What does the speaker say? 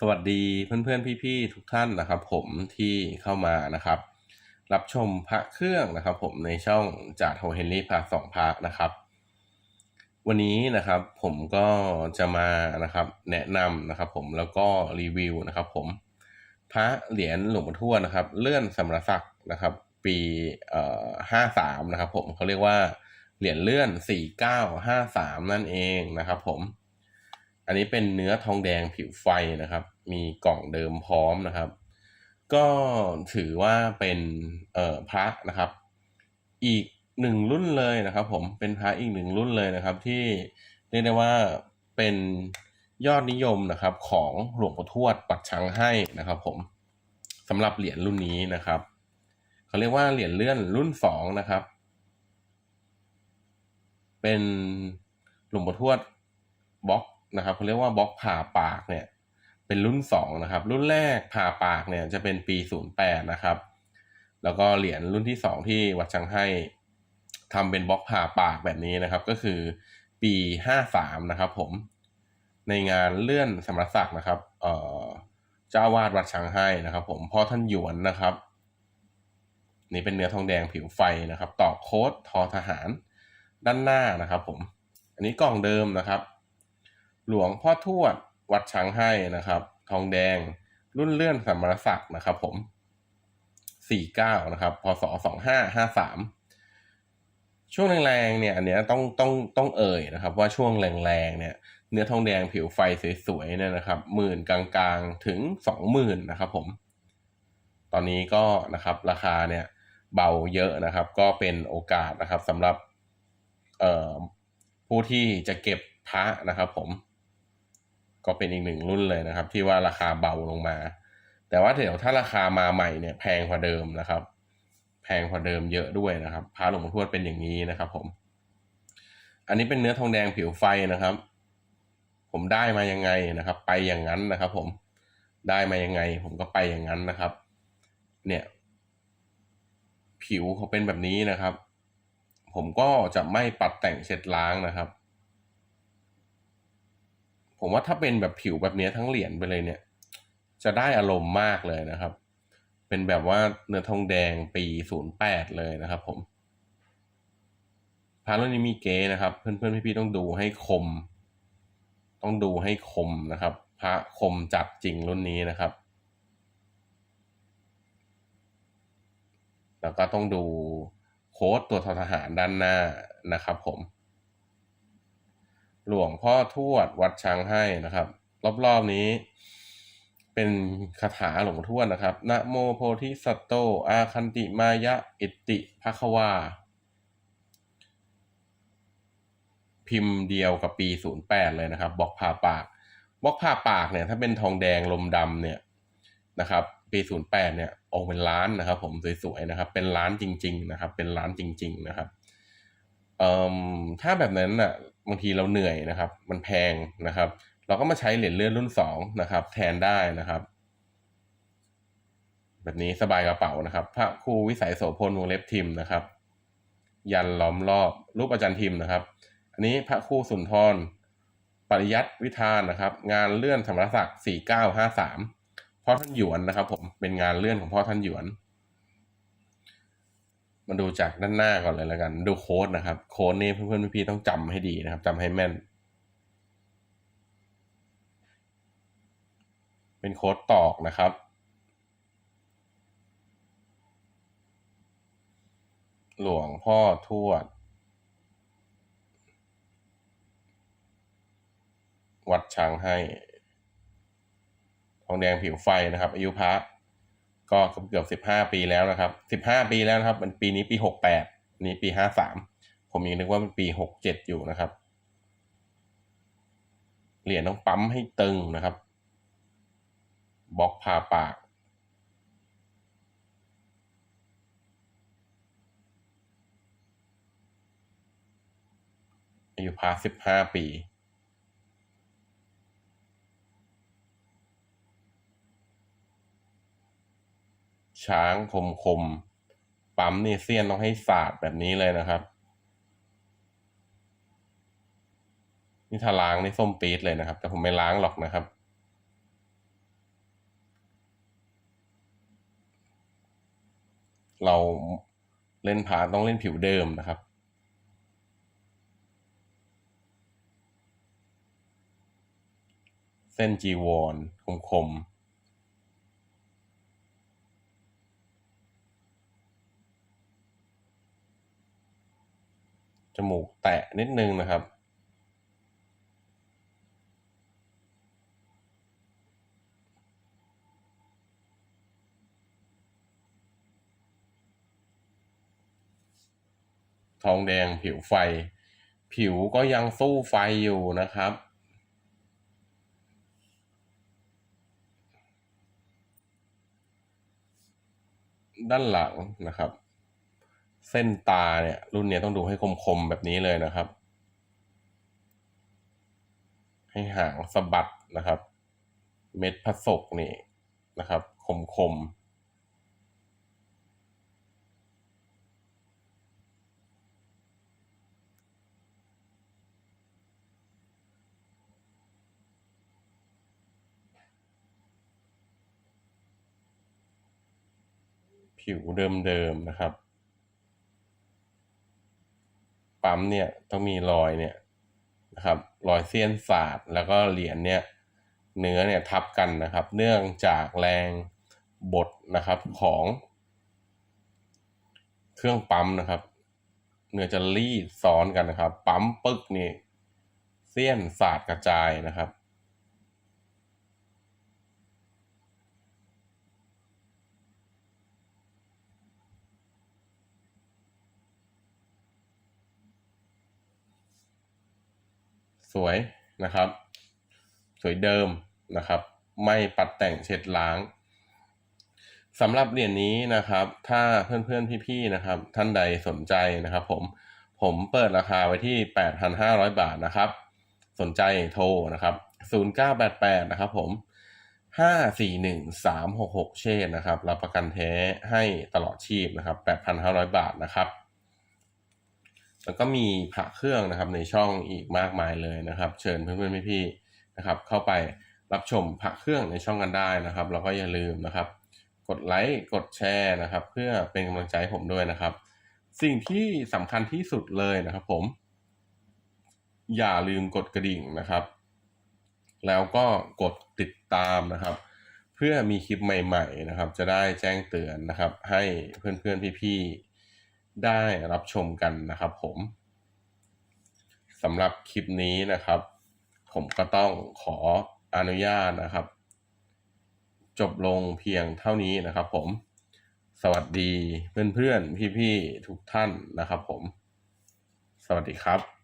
สวัสดีเพื่อนๆพี่ๆทุกท่านนะครับ ผมที่เข้ามานะครับ รับชมพระเครื่องนะครับ ผมในช่องจากโฮเฮนรี่พาสองพระนะครับ วันนี้นะครับผมก็จะมานะครับแนะนำนะครับ ผมแล้วก็รีวิวนะครับ ผมพระเหรียญหลวงปู่ทวดนะครับ เลื่อนสมรศักดิ์นะครับ ปีเอ่อห้าสามนะครับ ผมเขาเรียกว่าเหรียญเลื่อนสี่เก้าห้าสามนั่นเองนะครับ ผม อันนี้เป็นเนื้อทองแดงผิวไฟนะครับ มีกล่องเดิมพร้อมนะครับ ก็ถือว่าเป็นเอ่อพระนะครับ อีกหนึ่งรุ่นเลยนะครับ ผมเป็นพระอีกหนึ่งรุ่นเลยนะครับ ที่เรียกได้ว่าเป็นยอดนิยมนะครับ ของหลวงปู่ทวดปักชังให้นะครับ ผมสำหรับเหรียญรุ่นนี้นะครับเขาเรียกว่าเหรียญเลื่อนรุ่นสองนะครับ เป็นหลวงปู่ทวดบล็อก นะครับเขาเรียกว่าบล็อกผ่าปากเนี่ยเป็นรุ่นสองนะครับรุ่นแรกผ่าปากเนี่ยจะเป็นปีศูนย์แปดนะครับ แล้วก็เหรียญรุ่นที่สองที่วัดชังให้ทำเป็นบล็อกผ่าปากแบบนี้นะครับ ก็คือปีห้าสามนะครับผมในงานเลื่อนสมรศักดิ์นะครับเอ่อเจ้าวาดวัดชังให้นะครับ ผมพ่อท่านหยวนนะครับ นี่เป็นเนื้อทองแดงผิวไฟนะครับตอกโค้ดทอทหารด้านหน้านะครับ ผม อันนี้กล่องเดิมนะครับ หลวงพ่อทวดวัดช้างให้นะครับ ทองแดง รุ่นเลื่อนสมรศักดิ์นะครับ ผม 49 นะครับ พศ 2553 ช่วงแรงๆเนี่ย อันเนี้ยต้องต้องต้องเอ่ยนะครับ ว่าช่วงแรงๆเนี่ย เนื้อทองแดงผิวไฟสวยๆเนี่ยนะครับหมื่นกลางๆถึงสองหมื่นนะครับ ผม ตอนนี้ก็นะครับ ราคาเนี่ย เบาเยอะนะครับ ก็เป็นโอกาสนะครับสำหรับผู้ที่จะเก็บพระนะครับ ผม ก็เป็นอีกหนึ่งรุ่นเลยนะครับ ที่ว่าราคาเบาลงมา แต่ว่าเดี๋ยวถ้าราคามาใหม่เนี่ยแพงกว่าเดิมนะครับ แพงกว่าเดิมเยอะด้วยนะครับพระหลวงพ่อทวดเป็นอย่างนี้นะครับผม อันนี้เป็นเนื้อทองแดงผิวไฟนะครับ ผมได้มายังไงนะครับ ไปอย่างนั้นนะครับ ผมได้มายังไง ผมก็ไปอย่างนั้นนะครับ เนี่ย ผิวเขาเป็นแบบนี้นะครับ ผมก็จะไม่ปัดแต่งเช็ดล้างนะครับ ผมว่าถ้าเป็นแบบผิวแบบนี้ทั้งเหรียญไปเลยเนี่ย จะได้อารมณ์มากเลยนะครับ เป็นแบบว่าเนื้อทองแดงปีศูนย์แปดเลยนะครับ ผมพระรุ่นนี้มีเก๋นะครับ เพื่อนๆพี่ๆต้องดูให้คม ต้องดูให้คมนะครับ พระคมจัดจริงรุ่นนี้นะครับ แล้วก็ต้องดูโค้ดตัวทหารด้านหน้านะครับ ผม หลวงพ่อทวดวัดช้างให้นะครับ รอบๆนี้ เป็นคาถาหลวงทวดนะครับนะโมโพธิสัตโต อาคันติมายะ อิติภควา พิมพ์เดียวกับปี 08 เลยนะครับบอกผ่าปากบอกผ่าปากเนี่ย ถ้าเป็นทองแดงลมดำเนี่ยนะครับ ปี 08 เนี่ยออกเป็นล้านนะครับ ผมสวยๆนะครับ เป็นล้านจริง ๆ นะครับ เป็นล้านจริง ๆ นะครับเอ่อถ้าแบบนั้นน่ะ บางทีเราเหนื่อยนะครับ มันแพงนะครับ เราก็มาใช้เหรียญเลื่อนรุ่นสองนะครับ แทนได้นะครับ แบบนี้สบายกระเป๋านะครับ พระครูวิสัยโสพลวงเล็บทิมนะครับ ยันล้อมรอบรูปอาจารย์ทิมนะครับ อันนี้พระครูสุนทรปริยัติวิธานนะครับ งานเลื่อนสมรศักดิ์4953พ่อท่านหยวนนะครับ ผมเป็นงานเลื่อนของพ่อท่านหยวน มาดูจากด้านหน้าก่อนเลยแล้วกัน ดูโค้ดนะครับ โค้ดนี่เพื่อนๆพี่ๆต้องจำให้ดีนะครับจำให้แม่น เป็นโค้ดตอกนะครับ หลวงพ่อทวด วัดช้างให้ ทองแดงผิวไฟนะครับ อายุพระ ก็เกือบสิบห้าปีแล้วนะครับสิบห้าปีแล้วนะครับ มันปีนี้ปีหกแปดนี้ปีห้าสามผมยังนึกว่ามันปีหกเจ็ดอยู่นะครับเหรียญต้องปั๊มให้ตึงนะครับบล็อกผ่าปากอายุพาสิบห้าปี ช้างคมคมปั๊มนี่เสี้ยนต้องให้สาดแบบนี้เลยนะครับ นี่ถ้าล้างนี่ส้มปี๊ดเลยนะครับ แต่ผมไม่ล้างหรอกนะครับ เราเล่นผาต้องเล่นผิวเดิมนะครับเส้นจีวรคมคม จมูกแตะนิดนึงนะครับ ทองแดงผิวไฟ ผิวก็ยังสู้ไฟอยู่นะครับด้านหลังนะครับ เส้นตาเนี่ยรุ่นเนี้ยต้องดูให้คมๆแบบนี้เลยนะครับ ให้หางสะบัดนะครับ เม็ดผสกนี่นะครับ คมๆผิวเดิมๆนะครับ ปั๊มเนี่ยต้องมีรอยเนี่ยนะครับรอยเสี้ยนสาดแล้วก็เหรียญเนี่ยเนื้อเนี่ยทับกันนะครับ เนื่องจากแรงบดนะครับของเครื่องปั๊มนะครับ เนื้อจะรีดซ้อนกันนะครับ ปั๊มปึ๊กนี่เสี้ยนสาดกระจายนะครับ วยนะครับ สวยเดิมนะครับ ไม่ปัดแต่งเช็ดล้างสำหรับเหรียญนี้นะครับ ถ้าเพื่อนๆพี่ๆนะครับ ท่านใดสนใจนะครับ ผมผมเปิดราคาไว้ที่ 8,500 บาทนะครับ สนใจโทรนะครับ 0988 นะครับผม 541 366 เชษนะครับ รับประกันแท้ให้ตลอดชีพนะครับ 8,500 บาทนะครับ แล้วก็มีพระเครื่องนะครับในช่องอีกมากมายเลยนะครับ เชิญเพื่อนๆพี่ๆนะครับ เข้าไปรับชมพระเครื่องในช่องกันได้นะครับ แล้วก็อย่าลืมนะครับ กดไลค์กดแชร์นะครับ เพื่อเป็นกำลังใจให้ผมด้วยนะครับ สิ่งที่สำคัญที่สุดเลยนะครับ ผม อย่าลืมกดกระดิ่งนะครับ แล้วก็กดติดตามนะครับ เพื่อมีคลิปใหม่ ๆนะครับ จะได้แจ้งเตือนนะครับ ให้เพื่อนๆพี่ๆ ได้รับชมกันนะครับผมสำหรับคลิปนี้นะครับ ผมก็ต้องขออนุญาตนะครับ จบลงเพียงเท่านี้นะครับผม สวัสดีเพื่อนๆ พี่ๆ ทุกท่านนะครับผม สวัสดีครับ